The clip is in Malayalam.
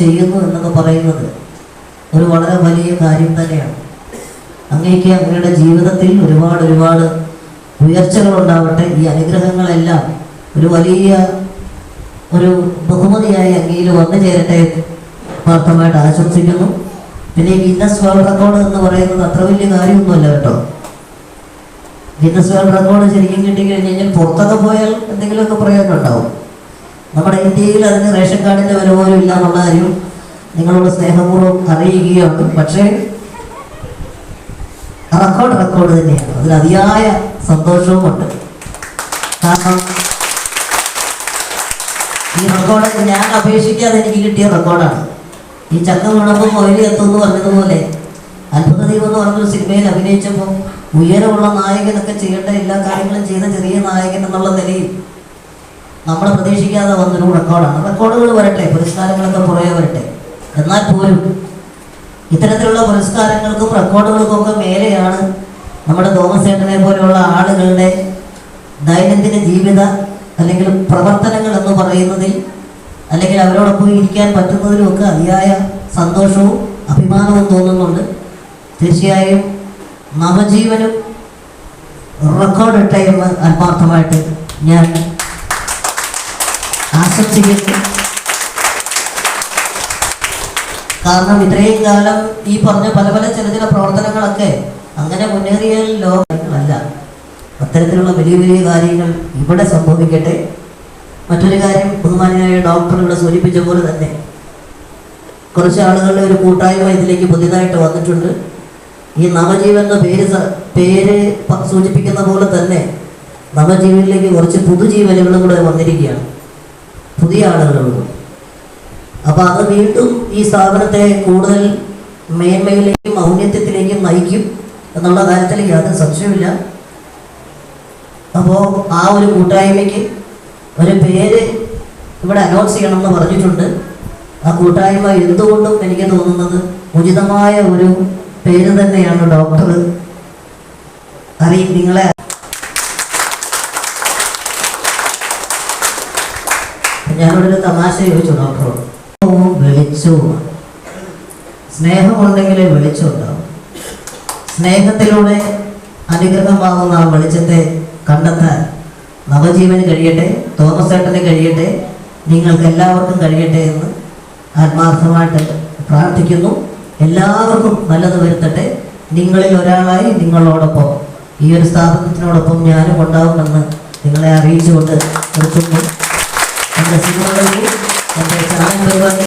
ചെയ്യുന്നു എന്നൊക്കെ പറയുന്നത് ഒരു വളരെ വലിയ കാര്യം തന്നെയാണ്. അങ്ങേക്ക് അങ്ങയുടെ ജീവിതത്തിൽ ഒരുപാട് ഒരുപാട് ഉയർച്ചകൾ ഉണ്ടാവട്ടെ. ഈ അനുഗ്രഹങ്ങളെല്ലാം ഒരു വലിയ ഒരു ബഹുമതിയായി അങ്ങയിൽ വന്നു ചേരട്ടെ മാത്രമായിട്ട് ആശംസിക്കുന്നു. പിന്നെ ഗിന്നസ് വേൾഡ് റെക്കോർഡ് എന്ന് പറയുന്നത് അത്ര വലിയ കാര്യമൊന്നുമല്ല കേട്ടോ. ഗിന്നസ് വേൾഡ് റെക്കോർഡ് ശരിക്കും കിട്ടിക്കഴിഞ്ഞ് കഴിഞ്ഞാൽ പുറത്തൊക്കെ പോയാൽ എന്തെങ്കിലുമൊക്കെ പ്രയോജനം ഉണ്ടാവും നമ്മുടെ ഇന്ത്യയിൽ അതിന് റേഷൻ കാർഡിന്റെ വില പോലും ഇല്ല എന്നുള്ള കാര്യം നിങ്ങളോട് സ്നേഹപൂർവം അറിയിക്കുകയാണ്. പക്ഷേ റെക്കോർഡ് റെക്കോർഡ് തന്നെയാണ്. അതിൽ അതിയായ സന്തോഷവുമുണ്ട്. കാരണം ഈ റെക്കോർഡ് ഞാൻ അപേക്ഷിക്കാതെ എനിക്ക് കിട്ടിയ റെക്കോർഡാണ് ഈ ചക്ക വീണപ്പോൾ മൊയിലി എത്തുമെന്ന് പറഞ്ഞതുപോലെ അത്ഭുതദീപം എന്ന് പറഞ്ഞൊരു സിനിമയിൽ അഭിനയിച്ചപ്പോൾ ഉയരമുള്ള നായകനൊക്കെ ചെയ്യേണ്ട എല്ലാ കാര്യങ്ങളും ചെയ്ത ചെറിയ നായകൻ എന്നുള്ള നിലയിൽ നമ്മൾ പ്രതീക്ഷിക്കാതെ വന്നൊരു റെക്കോർഡാണ് റെക്കോർഡുകൾ വരട്ടെ പുരസ്കാരങ്ങളൊക്കെ പുറകെ വരട്ടെ. എന്നാൽ പോലും ഇത്തരത്തിലുള്ള പുരസ്കാരങ്ങൾക്കും റെക്കോർഡുകൾക്കും ഒക്കെ മേലെയാണ് നമ്മുടെ തോമസ് ഏട്ടനെ പോലെയുള്ള ആളുകളുടെ ദൈനംദിന ജീവിത അല്ലെങ്കിൽ പ്രവർത്തനങ്ങൾ എന്ന് പറയുന്നതിൽ അല്ലെങ്കിൽ അവരോടൊപ്പം ഇരിക്കാൻ പറ്റുന്നതിലും ഒക്കെ അതിയായ സന്തോഷവും അഭിമാനവും തോന്നുന്നുണ്ട്. തീർച്ചയായും നവജീവനും റെക്കോർഡ് ഇട്ട എന്ന് ആത്മാർത്ഥമായിട്ട് ഞാൻ കാരണം ഇത്രയും കാലം ഈ പറഞ്ഞ പല പല ചില ചില പ്രവർത്തനങ്ങളൊക്കെ അങ്ങനെ മുന്നേറിയ ലോകങ്ങളല്ല അത്തരത്തിലുള്ള വലിയ വലിയ കാര്യങ്ങൾ ഇവിടെ സംഭവിക്കട്ടെ. മറ്റൊരു കാര്യം ബഹുമാനായ ഡോക്ടർ ഇവിടെ സൂചിപ്പിച്ച പോലെ തന്നെ. കുറച്ച് ആളുകളുടെ ഒരു കൂട്ടായ്മ ഇതിലേക്ക് പുതിയതായിട്ട് വന്നിട്ടുണ്ട്. ഈ നവജീവൻ എന്ന പേര് പേര് സൂചിപ്പിക്കുന്ന പോലെ തന്നെ നവജീവനിലേക്ക് കുറച്ച് പുതുജീവനുകളും കൂടെ വന്നിരിക്കുകയാണ്. പുതിയ ആളുകളും അപ്പോൾ അത് വീണ്ടും ഈ സ്ഥാപനത്തെ കൂടുതൽ മേന്മയിലേക്കും ഔന്നത്യത്തിലേക്കും നയിക്കും എന്നുള്ള കാര്യത്തിൽ യാതൊരു സംശയമില്ല അപ്പോൾ ആ ഒരു കൂട്ടായ്മയ്ക്ക് ഒരു പേര് ഇവിടെ അനൗൺസ് ചെയ്യണം എന്ന് പറഞ്ഞിട്ടുണ്ട്. ആ കൂട്ടായ്മ എന്തുകൊണ്ടും എനിക്ക് തോന്നുന്നത് ഉചിതമായ ഒരു പേര് തന്നെയാണ് ഡോക്ടർ. അറിയും നിങ്ങളെ ഞാനിവിടെ ഒരു തമാശ ചോദിച്ചു ഡോക്ടറോട് വെളിച്ചവുമാണ് സ്നേഹമുണ്ടെങ്കിലേ വെളിച്ചം ഉണ്ടാവും. സ്നേഹത്തിലൂടെ അനുഗ്രഹമാകുന്ന ആ വെളിച്ചത്തെ കണ്ടെത്താൻ നവജീവന് കഴിയട്ടെ തോമസ് ഏട്ടന് കഴിയട്ടെ നിങ്ങൾക്ക് എല്ലാവർക്കും കഴിയട്ടെ എന്ന് ആത്മാർത്ഥമായിട്ട് പ്രാർത്ഥിക്കുന്നു. എല്ലാവർക്കും നല്ലത് വരുത്തട്ടെ. നിങ്ങളിൽ ഒരാളായി നിങ്ങളോടൊപ്പം ഈ ഒരു സ്ഥാപനത്തിനോടൊപ്പം ഞാനും ഉണ്ടാവുമെന്ന് നിങ്ങളെ അറിയിച്ചുകൊണ്ട് നിർത്തുന്നു. அந்த சிவனுக்கு அந்த சாயந்தரம்